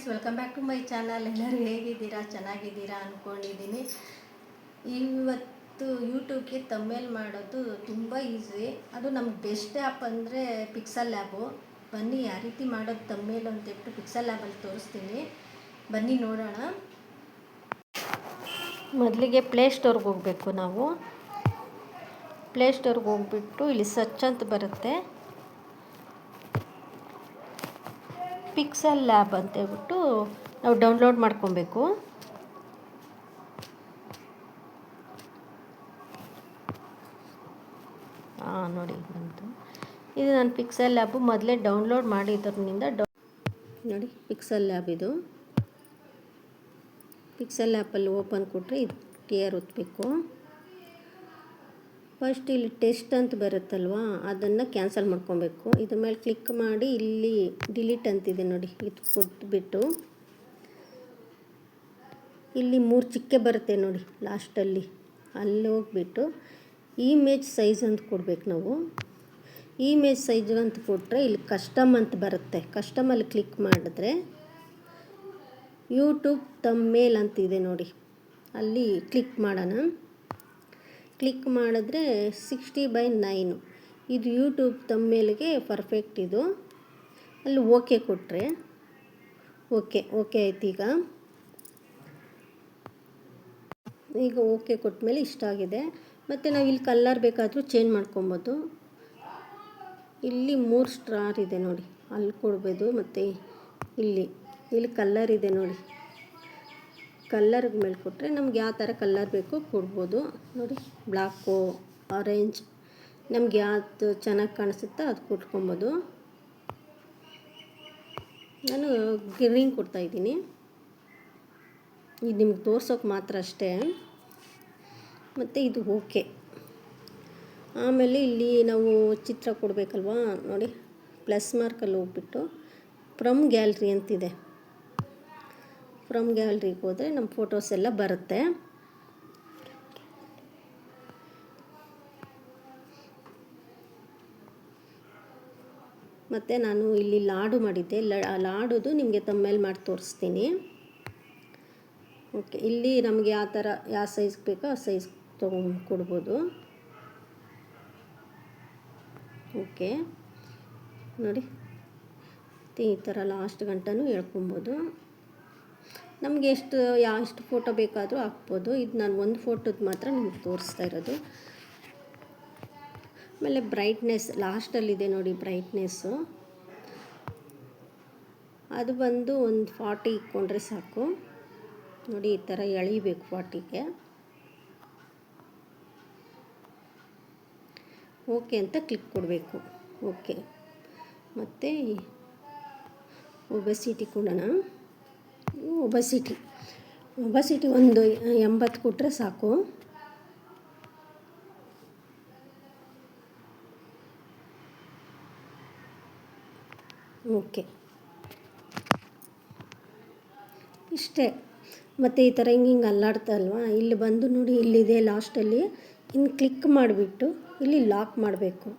Friends welcome back to my channel ಎಲ್ಲರೂ ಹೇಗಿದ್ದೀರಾ? ಚೆನ್ನಾಗಿದ್ದೀರಾ ಅಂದ್ಕೊಂಡಿದ್ದೀನಿ ಇವತ್ತು ಯೂಟ್ಯೂಬ್ಗೆ ತಮ್ಮೇಲ್ ಮಾಡೋದು ತುಂಬ ಈಸಿ ಅದು ನಮ್ಗೆ ಬೆಸ್ಟ್ ಆ್ಯಪ್ ಅಂದರೆ ಪಿಕ್ಸಲ್ ಲ್ಯಾಬು ಬನ್ನಿ ಯಾವ ರೀತಿ ಮಾಡೋದು ತಮ್ಮೇಲು ಅಂತೇಳ್ಬಿಟ್ಟು ಪಿಕ್ಸಲ್ ಲ್ಯಾಬಲ್ಲಿ ತೋರಿಸ್ತೀನಿ. ಬನ್ನಿ ನೋಡೋಣ. ಮೊದಲಿಗೆ ಪ್ಲೇಸ್ಟೋರ್ಗೆ ಹೋಗಬೇಕು ನಾವು. ಪ್ಲೇಸ್ಟೋರ್ಗೆ ಹೋಗ್ಬಿಟ್ಟು ಇಲ್ಲಿ ಸರ್ಚ್ ಅಂತ ಬರುತ್ತೆ. ಪಿಕ್ಸಲ್ ಲ್ಯಾಬ್ ಅಂತೇಳ್ಬಿಟ್ಟು ನಾವು ಡೌನ್ಲೋಡ್ ಮಾಡ್ಕೊಬೇಕು. ಹಾಂ ನೋಡಿ ಬಂತು. ಇದು ನಾನು ಪಿಕ್ಸೆಲ್ ಲ್ಯಾಬು ಮೊದಲೇ ಡೌನ್ಲೋಡ್ ಮಾಡಿದ್ರಿಂದ ಡೌ ನೋಡಿ ಪಿಕ್ಸೆಲ್ ಲ್ಯಾಬ್ ಇದು. ಪಿಕ್ಸೆಲ್ ಲ್ಯಾಪಲ್ಲಿ ಓಪನ್ ಕೊಟ್ಟರೆ ಇದು ಟಿಯರ್ ಒತ್ತಬೇಕು ಫಸ್ಟ್ ಇಲ್ಲಿ ಟೆಸ್ಟ್ ಅಂತ ಬರುತ್ತಲ್ವಾ, ಅದನ್ನು ಕ್ಯಾನ್ಸಲ್ ಮಾಡ್ಕೊಬೇಕು. ಇದ್ರ ಮೇಲೆ ಕ್ಲಿಕ್ ಮಾಡಿ ಇಲ್ಲಿ ಡಿಲೀಟ್ ಅಂತಿದೆ ನೋಡಿ, ಇದು ಕೊಟ್ಬಿಟ್ಟು. ಇಲ್ಲಿ ಮೂರು ಚಿಕ್ಕೆ ಬರುತ್ತೆ ನೋಡಿ ಲಾಸ್ಟಲ್ಲಿ ಅಲ್ಲಿ. ಹೋಗ್ಬಿಟ್ಟು ಇಮೇಜ್ ಸೈಜ್ ಅಂತ ಕೊಡ್ಬೇಕು ನಾವು. ಇಮೇಜ್ ಸೈಜ್ ಅಂತ ಕೊಟ್ಟರೆ ಇಲ್ಲಿ ಕಸ್ಟಮ್ ಅಂತ ಬರುತ್ತೆ. ಕಸ್ಟಮಲ್ಲಿ ಕ್ಲಿಕ್ ಮಾಡಿದ್ರೆ ಯೂಟ್ಯೂಬ್ ತಮ್ಮೇಲ್ ಅಂತಿದೆ ನೋಡಿ, ಅಲ್ಲಿ ಕ್ಲಿಕ್ ಮಾಡೋಣ. ಕ್ಲಿಕ್ ಮಾಡಿದ್ರೆ ಸಿಕ್ಸ್ಟಿ ಬೈ ನೈನು ಇದು ಯೂಟ್ಯೂಬ್ ತಮ್ಮೇಲಿಗೆ ಪರ್ಫೆಕ್ಟ್ ಇದು. ಅಲ್ಲಿ ಓಕೆ ಕೊಟ್ಟರೆ ಓಕೆ ಓಕೆ ಆಯ್ತು ಈಗ. ಈಗ ಓಕೆ ಕೊಟ್ಟ ಇಷ್ಟ ಆಗಿದೆ. ಮತ್ತು ನಾವು ಇಲ್ಲಿ ಕಲ್ಲರ್ ಬೇಕಾದರೂ ಚೇಂಜ್ ಮಾಡ್ಕೊಬೋದು. ಇಲ್ಲಿ ಮೂರು ಸ್ಟಾರ್ ಇದೆ ನೋಡಿ. ಅಲ್ಲಿ ಕೊಡ್ಬೋದು ಮತ್ತು ಇಲ್ಲಿ. ಇಲ್ಲಿ ಕಲ್ಲರ್ ಇದೆ ನೋಡಿ. ಕಲ್ಲರ್ ಮೇಲೆ ಕೊಟ್ಟರೆ ನಮ್ಗೆ ಯಾವ ಥರ ಕಲ್ಲರ್ ಬೇಕೋ ಕೊಡ್ಬೋದು. ನೋಡಿ ಬ್ಲ್ಯಾಕು ಆರೆಂಜ್ ನಮ್ಗೆ ಯಾವ್ದು ಚೆನ್ನಾಗಿ ಕಾಣಿಸುತ್ತೋ ಅದು ಕೊಟ್ಕೊಬೋದು. ನಾನು ಗ್ರೀನ್ ಕೊಡ್ತಾಯಿದ್ದೀನಿ ಇದು ನಿಮ್ಗೆ ತೋರ್ಸೋಕೆ ಮಾತ್ರ ಅಷ್ಟೇ. ಮತ್ತು ಇದು ಓಕೆ. ಆಮೇಲೆ ಇಲ್ಲಿ ನಾವು ಚಿತ್ರ ಕೊಡಬೇಕಲ್ವಾ? ನೋಡಿ, ಪ್ಲಸ್ ಮಾರ್ಕಲ್ಲಿ ಹೋಗ್ಬಿಟ್ಟು ಫ್ರಮ್ ಗ್ಯಾಲ್ರಿ ಅಂತಿದೆ. ಫ್ರಮ್ ಗ್ಯಾಲ್ರಿಗೆ ಹೋದರೆ ನಮ್ಮ ಫೋಟೋಸ್ ಎಲ್ಲ ಬರುತ್ತೆ. ಮತ್ತು ನಾನು ಇಲ್ಲಿ ಲಾಡು ಮಾಡಿದ್ದೆ. ಲಾಡುದು ನಿಮಗೆ ತಮ್ಮೇಲೆ ಮಾಡಿ ತೋರಿಸ್ತೀನಿ. ಓಕೆ, ಇಲ್ಲಿ ನಮಗೆ ಯಾವ ಥರ, ಯಾವ ಸೈಜ್ ಬೇಕೋ ಆ ಸೈಜ್ ತೊಗೊಂಡು ಕೊಡ್ಬೋದು ಓಕೆ, ನೋಡಿ. ಈ ಥರ ಲಾಸ್ಟ್ ಗಂಟನೂ ಹೇಳ್ಕೊಬೋದು. ನಮಗೆ ಎಷ್ಟು, ಯಾ ಎಷ್ಟು ಫೋಟೋ ಬೇಕಾದರೂ ಹಾಕ್ಬೋದು. ಇದು ನಾನು ಒಂದು ಫೋಟೋದು ಮಾತ್ರ ನಿಮ್ಗೆ ತೋರಿಸ್ತಾ ಇರೋದು. ಆಮೇಲೆ ಬ್ರೈಟ್ನೆಸ್ ಲಾಸ್ಟಲ್ಲಿದೆ ನೋಡಿ ಬ್ರೈಟ್ನೆಸ್ಸು ಅದು ಬಂದು ಒಂದು ಫಾರ್ಟಿ ಇಕ್ಕೊಂಡ್ರೆ ಸಾಕು. ನೋಡಿ, ಈ ಥರ ಎಳಿಬೇಕು ಫಾರ್ಟಿಗೆ ಓಕೆ ಅಂತ ಕ್ಲಿಕ್ ಕೊಡಬೇಕು. ಓಕೆ. ಮತ್ತು ಒಬಸಿಟಿ ಕೊಡೋಣ ಒಬಸಿಟಿ ಒಬಸಿಟಿ ಒಂದು ಎಂಬತ್ತು ಕೊಟ್ಟರೆ ಸಾಕು. ಓಕೆ. ಇಷ್ಟೇ. ಮತ್ತು ಈ ಥರ ಹಿಂಗೆ ಹಿಂಗೆ ಅಲ್ಲಾಡ್ತಲ್ವಾ ಇಲ್ಲಿ ಬಂದು ನೋಡಿ ಇಲ್ಲಿದೆ ಲಾಸ್ಟಲ್ಲಿ ಇನ್ನು ಕ್ಲಿಕ್ ಮಾಡಿಬಿಟ್ಟು ಇಲ್ಲಿ ಲಾಕ್ ಮಾಡಬೇಕು.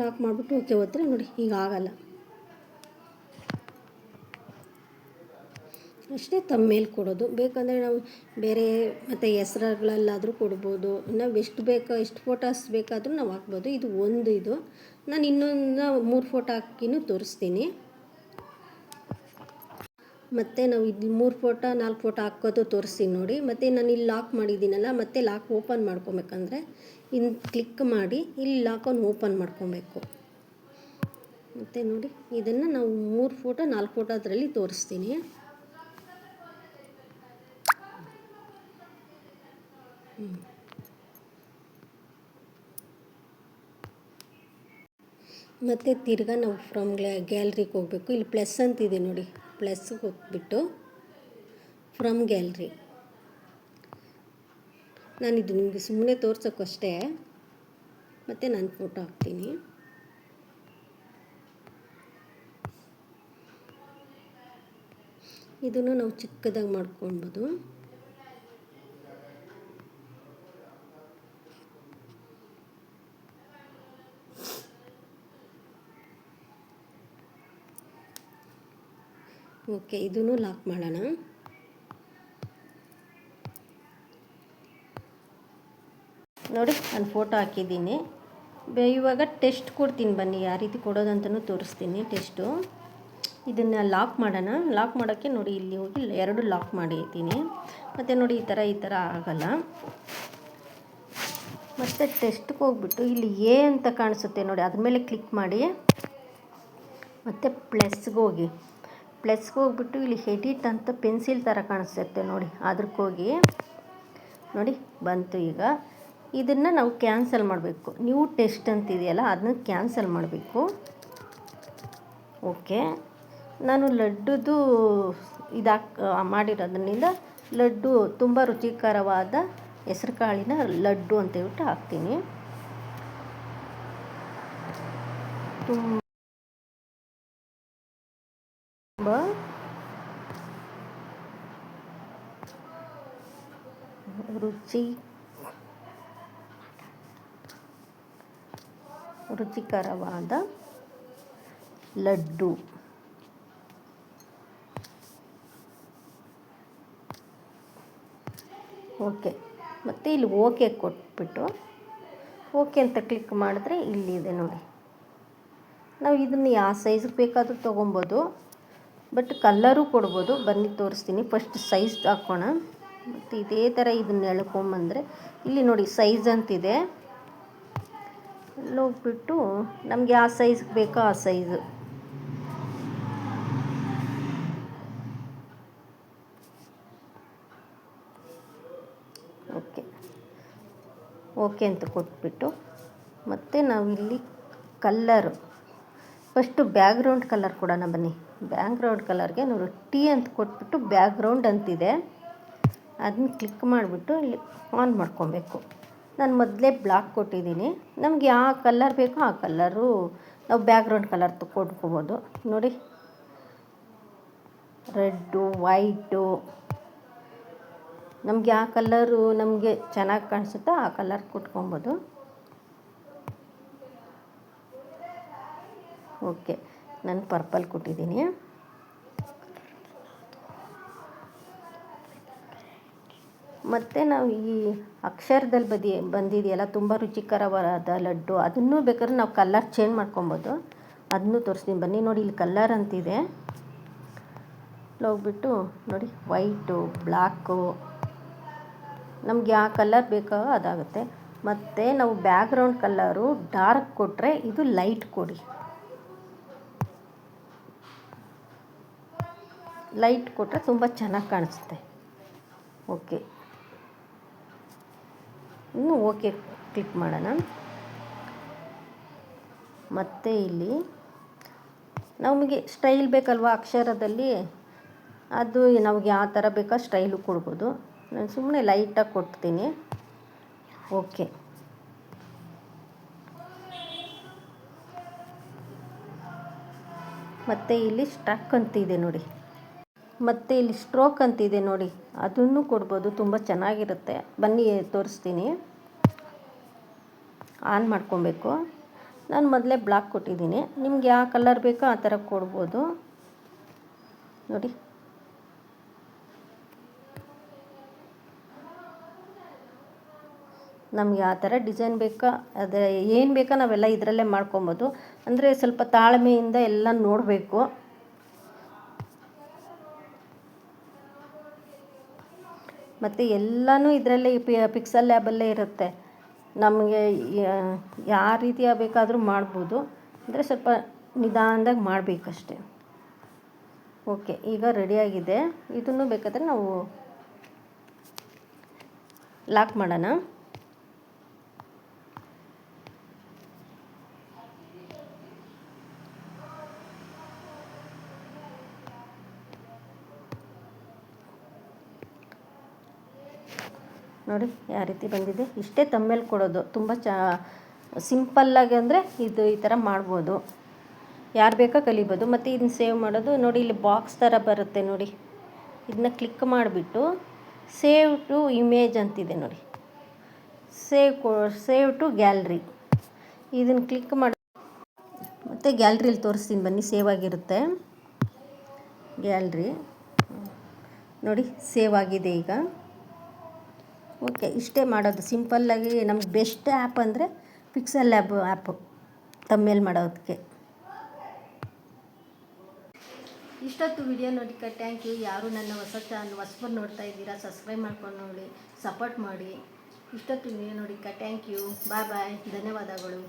ಲಾಕ್ ಮಾಡಿಬಿಟ್ಟು ಓಕೆ ಹೋದ್ರೆ ನೋಡಿ, ಈಗ ಆಗಲ್ಲ. ಅಷ್ಟೇ ತಮ್ಮ ಮೇಲೆ ಕೊಡೋದು. ಬೇಕಂದರೆ ನಾವು ಬೇರೆ ಮತ್ತು ಹೆಸ್ರುಗಳಲ್ಲಾದರೂ ಕೊಡ್ಬೋದು. ನಾವು ಎಷ್ಟು ಬೇಕೋ ಎಷ್ಟು ಫೋಟೋಸ್ ಬೇಕಾದರೂ ನಾವು ಹಾಕ್ಬೋದು. ಇದು ಒಂದು ಇದು. ನಾನು ಇನ್ನೊಂದು ಮೂರು ಫೋಟೋ ಹಾಕಿನೂ ತೋರಿಸ್ತೀನಿ. ಮತ್ತು ನಾವು ಇದು ಮೂರು ಫೋಟೋ, ನಾಲ್ಕು ಫೋಟೋ ಹಾಕೋದು ತೋರಿಸ್ತೀನಿ ನೋಡಿ. ಮತ್ತು ನಾನು ಇಲ್ಲಿ ಲಾಕ್ ಮಾಡಿದ್ದೀನಲ್ಲ, ಮತ್ತೆ ಲಾಕ್ ಓಪನ್ ಮಾಡ್ಕೊಬೇಕಂದ್ರೆ ಇನ್ನು ಕ್ಲಿಕ್ ಮಾಡಿ ಇಲ್ಲಿ ಲಾಕನ್ನು ಓಪನ್ ಮಾಡ್ಕೊಬೇಕು. ಮತ್ತು ನೋಡಿ, ಇದನ್ನು ನಾವು ಮೂರು ಫೋಟೋ, ನಾಲ್ಕು ಫೋಟೋ ಅದರಲ್ಲಿ ತೋರಿಸ್ತೀನಿ. ಮತ್ತು ತಿರ್ಗಾ ನಾವು ಫ್ರಮ್ ಗ್ಯಾಲ್ರಿಗೆ ಹೋಗಬೇಕು. ಇಲ್ಲಿ ಪ್ಲಸ್ ಅಂತಿದೆ ನೋಡಿ. ಪ್ಲಸ್ಗೆ ಹೋಗ್ಬಿಟ್ಟು ಫ್ರಮ್ ಗ್ಯಾಲ್ರಿ ನಾನಿದು ನಿಮಗೆ ಸುಮ್ಮನೆ ತೋರ್ಸೋಕ್ಕಷ್ಟೇ. ಮತ್ತು ನಾನು ಫೋಟೋ ಹಾಕ್ತೀನಿ. ಇದನ್ನು ನಾವು ಚಿಕ್ಕದಾಗಿ ಮಾಡ್ಕೊಳ್ಬೋದು. ಓಕೆ, ಇದನ್ನು ಲಾಕ್ ಮಾಡೋಣ. ನೋಡಿ, ನಾನು ಫೋಟೋ ಹಾಕಿದ್ದೀನಿ. ಇವಾಗ ಟೆಸ್ಟ್ ಕೊಡ್ತೀನಿ ಬನ್ನಿ, ಯಾವ ರೀತಿ ಕೊಡೋದಂತಲೂ ತೋರಿಸ್ತೀನಿ ಟೆಸ್ಟು ಇದನ್ನು ಲಾಕ್ ಮಾಡೋಣ. ಲಾಕ್ ಮಾಡೋಕ್ಕೆ ನೋಡಿ, ಇಲ್ಲಿ ಹೋಗಿ ಎರಡು ಲಾಕ್ ಮಾಡಿದ್ದೀನಿ ಮತ್ತು ನೋಡಿ, ಈ ಥರ ಈ ಥರ ಆಗಲ್ಲ. ಮತ್ತು ಟೆಸ್ಟ್ಗೆ ಹೋಗ್ಬಿಟ್ಟು ಇಲ್ಲಿ ಎ ಅಂತ ಕಾಣಿಸುತ್ತೆ ನೋಡಿ ಅದ್ರ ಮೇಲೆ ಕ್ಲಿಕ್ ಮಾಡಿ. ಮತ್ತು ಪ್ಲಸ್ಗೆ ಹೋಗಿ. ಪ್ಲಸ್ಗೆ ಹೋಗ್ಬಿಟ್ಟು ಇಲ್ಲಿ ಎಡಿಟ್ ಅಂತ ಪೆನ್ಸಿಲ್ ಥರ ಕಾಣಿಸುತ್ತೆ ನೋಡಿ. ಅದಕ್ಕೆ ಹೋಗಿ ನೋಡಿ ಬಂತು ಈಗ. ಇದನ್ನು ನಾವು ಕ್ಯಾನ್ಸಲ್ ಮಾಡಬೇಕು. ನ್ಯೂ ಟೆಸ್ಟ್ ಅಂತಿದೆಯಲ್ಲ ಅದನ್ನ ಕ್ಯಾನ್ಸಲ್ ಮಾಡಬೇಕು. ಓಕೆ. ನಾನು ಲಡ್ಡುದು ಇದಾಕ್ ಮಾಡಿರೋದ್ರಿಂದ ಲಡ್ಡು ತುಂಬ ರುಚಿಕರವಾದ ಹೆಸರುಕಾಳಿನ ಲಡ್ಡು ಅಂತ ಹೇಳ್ಬಿಟ್ಟು ಹಾಕ್ತೀನಿ. ತುಂಬ ರುಚಿಕರವಾದ ಲಡ್ಡು. ಓಕೆ. ಮತ್ತು ಇಲ್ಲಿ ಓಕೆ ಕೊಟ್ಬಿಟ್ಟು, ಓಕೆ ಅಂತ ಕ್ಲಿಕ್ ಮಾಡಿದ್ರೆ ಇಲ್ಲಿದೆ ನೋಡಿ. ನಾವು ಇದನ್ನು ಯಾವ ಸೈಜ್ಗೆ ಬೇಕಾದರೂ ತೊಗೊಬೋದು, ಬಟ್ ಕಲ್ಲರು ಕೊಡ್ಬೋದು. ಬನ್ನಿ ತೋರಿಸ್ತೀನಿ. ಫಸ್ಟ್ ಸೈಜ್ ಹಾಕೋಣ. ಮತ್ತು ಇದೇ ಥರ ಇದನ್ನ ಎಳ್ಕೊಂಬಂದರೆ ಇಲ್ಲಿ ನೋಡಿ ಸೈಜ್ ಅಂತಿದೆ. ಹೋಗ್ಬಿಟ್ಟು ನಮಗೆ ಆ ಸೈಜ್ ಬೇಕೋ ಆ ಸೈಜು ಓಕೆ. ಓಕೆ ಅಂತ ಕೊಟ್ಬಿಟ್ಟು ಮತ್ತು ನಾವಿಲ್ಲಿ ಕಲ್ಲರು ಫಸ್ಟು ಬ್ಯಾಗ್ರೌಂಡ್ ಕಲರ್ ಕೊಡೋಣ ಬನ್ನಿ. ಬ್ಯಾಕ್ಗ್ರೌಂಡ್ ಕಲರ್ಗೆ ನಾವು ಟಿ ಅಂತ ಕೊಟ್ಬಿಟ್ಟು ಬ್ಯಾಗ್ರೌಂಡ್ ಅಂತಿದೆ. ಅದನ್ನ ಕ್ಲಿಕ್ ಮಾಡಿಬಿಟ್ಟು ಇಲ್ಲಿ ಆನ್ ಮಾಡ್ಕೊಬೇಕು. ನಾನು ಮೊದಲೇ ಬ್ಲಾಕ್ ಕೊಟ್ಟಿದ್ದೀನಿ. ನಮ್ಗೆ ಯಾವ ಕಲ್ಲರ್ ಬೇಕೋ ಆ ಕಲ್ಲರು ನಾವು ಬ್ಯಾಕ್ಗ್ರೌಂಡ್ ಕಲರ್ ಕೊಟ್ಕೋಬೋದು ನೋಡಿ. ರೆಡ್ಡು ವೈಟು ನಮ್ಗೆ ಯಾವ ಕಲ್ಲರು ನಮಗೆ ಚೆನ್ನಾಗಿ ಕಾಣಿಸುತ್ತೋ ಆ ಕಲರ್ ಕೊಟ್ಕೊಬೋದು. ಓಕೆ ನಾನು ಪರ್ಪಲ್ ಕೊಟ್ಟಿದ್ದೀನಿ. ಮತ್ತು ನಾವು ಈ ಅಕ್ಷರದಲ್ಲಿ ಬದಿ, ಬಂದಿದೆಯಲ್ಲ, ತುಂಬ ರುಚಿಕರವಾದ ಲಡ್ಡು, ಅದನ್ನು ಬೇಕಾದ್ರೆ ನಾವು ಕಲ್ಲರ್ ಚೇಂಜ್ ಮಾಡ್ಕೊಬೋದು. ಅದನ್ನು ತೋರಿಸ್ತೀನಿ. ಬನ್ನಿ ನೋಡಿ, ಇಲ್ಲಿ ಕಲ್ಲರ್ ಅಂತಿದೆ. ಹೋಗ್ಬಿಟ್ಟು ನೋಡಿ ವೈಟು ಬ್ಲ್ಯಾಕು ನಮ್ಗೆ ಯಾವ ಕಲರ್ ಬೇಕೋ, ಅದಾಗುತ್ತೆ. ಮತ್ತು ನಾವು ಬ್ಯಾಕ್ಗ್ರೌಂಡ್ ಕಲ್ಲರು ಡಾರ್ಕ್ ಕೊಟ್ಟರೆ ಇದು ಲೈಟ್ ಕೊಡಿ. ಲೈಟ್ ಕೊಟ್ಟರೆ ತುಂಬ ಚೆನ್ನಾಗಿ ಕಾಣಿಸುತ್ತೆ. ಓಕೆ ಇನ್ನು ಓಕೆ ಕ್ಲಿಕ್ ಮಾಡೋಣ. ಮತ್ತೆ ಇಲ್ಲಿ ನಮಗೆ ಸ್ಟೈಲ್ ಬೇಕಲ್ವ ಅಕ್ಷರದಲ್ಲಿ? ಅದು ನಮಗೆ ಯಾವ ಥರ ಬೇಕೋ ಸ್ಟೈಲು ಕೊಡ್ಬೋದು. ನಾನು ಸುಮ್ಮನೆ ಲೈಟಾಗಿ ಕೊಡ್ತೀನಿ. ಓಕೆ. ಮತ್ತು ಇಲ್ಲಿ ಸ್ಟಕ್ ಅಂತಿದೆ ನೋಡಿ. ಮತ್ತು ಇಲ್ಲಿ ಸ್ಟ್ರೋಕ್ ಅಂತಿದೆ ನೋಡಿ. ಅದನ್ನು ಕೊಡ್ಬೋದು. ತುಂಬ ಚೆನ್ನಾಗಿರುತ್ತೆ. ಬನ್ನಿ, ತೋರಿಸ್ತೀನಿ. ಆನ್ ಮಾಡ್ಕೊಬೇಕು. ನಾನು ಮೊದಲೇ ಬ್ಲಾಕ್ ಕೊಟ್ಟಿದ್ದೀನಿ. ನಿಮ್ಗೆ ಯಾವ ಕಲರ್ ಬೇಕೋ ಆ ಥರ ಕೊಡ್ಬೋದು. ನೋಡಿ. ನಮ್ಗೆ ಆ ಥರ ಡಿಸೈನ್ ಬೇಕಾ, ಅದೇ ಏನು ಬೇಕೋ ನಾವೆಲ್ಲ ಇದರಲ್ಲೇ ಮಾಡ್ಕೊಬೋದು. ಅಂದರೆ ಸ್ವಲ್ಪ ತಾಳ್ಮೆಯಿಂದ ಎಲ್ಲ ನೋಡಬೇಕು. ಮತ್ತು ಎಲ್ಲನೂ ಇದರಲ್ಲೇ ಪಿಕ್ಸಲ್ ಲ್ಯಾಬಲ್ಲೇ ಇರುತ್ತೆ. ನಮಗೆ ಯಾವ ರೀತಿಯ ಬೇಕಾದರೂ ಮಾಡ್ಬೋದು. ಅಂದರೆ ಸ್ವಲ್ಪ ನಿಧಾನದಾಗಿ ಮಾಡಬೇಕಷ್ಟೆ. ಓಕೆ, ಈಗ ರೆಡಿಯಾಗಿದೆ ಇದನ್ನು ಬೇಕಾದರೆ ನಾವು ಲಾಕ್ ಮಾಡೋಣ. ನೋಡಿ ಯಾವ ರೀತಿ ಬಂದಿದೆ. ಇಷ್ಟೇ ತಮ್ಮೇಲೆ ಕೊಡೋದು. ತುಂಬ ಚ ಸಿಂಪಲ್ಲಾಗಿ ಅಂದರೆ ಇದು ಈ ಥರ ಮಾಡ್ಬೋದು. ಯಾರು ಬೇಕೋ ಕಲಿಬೋದು. ಮತ್ತು ಇದನ್ನ ಸೇವ್ ಮಾಡೋದು ನೋಡಿ ಇಲ್ಲಿ ಬಾಕ್ಸ್ ಥರ ಬರುತ್ತೆ ನೋಡಿ. ಇದನ್ನ ಕ್ಲಿಕ್ ಮಾಡಿಬಿಟ್ಟು ಸೇವ್ ಟು ಇಮೇಜ್ ಅಂತಿದೆ ನೋಡಿ. ಸೇವ್ ಕೊ, ಸೇವ್ ಟು ಗ್ಯಾಲ್ರಿ. ಇದನ್ನು ಕ್ಲಿಕ್ ಮಾಡಿ, ಮತ್ತು ಗ್ಯಾಲ್ರಿಲಿ ತೋರಿಸ್ತೀನಿ ಬನ್ನಿ. ಸೇವ್ ಆಗಿರುತ್ತೆ. ಗ್ಯಾಲ್ರಿ. ನೋಡಿ, ಸೇವ್ ಆಗಿದೆ ಈಗ. ಓಕೆ, ಇಷ್ಟೇ ಮಾಡೋದು. ಸಿಂಪಲ್ಲಾಗಿ ನಮ್ಗೆ ಬೆಸ್ಟ್ ಆ್ಯಪ್ ಅಂದರೆ ಪಿಕ್ಸೆಲ್ ಲ್ಯಾಬ್ ಆ್ಯಪು ತಮ್ಮೇಲ್ ಮಾಡೋದಕ್ಕೆ ಇಷ್ಟೊತ್ತು ವಿಡಿಯೋ ನೋಡಿಕ ಥ್ಯಾಂಕ್ ಯು ಯಾರು ನನ್ನ ಹೊಸ ಚಾನಲ್ ಹೊಸಬರು ನೋಡ್ತಾ ಇದ್ದೀರಾ ಸಬ್ಸ್ಕ್ರೈಬ್ ಮಾಡ್ಕೊಂಡು ನೋಡಿ ಸಪೋರ್ಟ್ ಮಾಡಿ. ಇಷ್ಟೊತ್ತು ವಿಡಿಯೋ ನೋಡಿಕ ಥ್ಯಾಂಕ್ ಯು ಬಾಯ್ ಬಾಯ್ ಧನ್ಯವಾದಗಳು.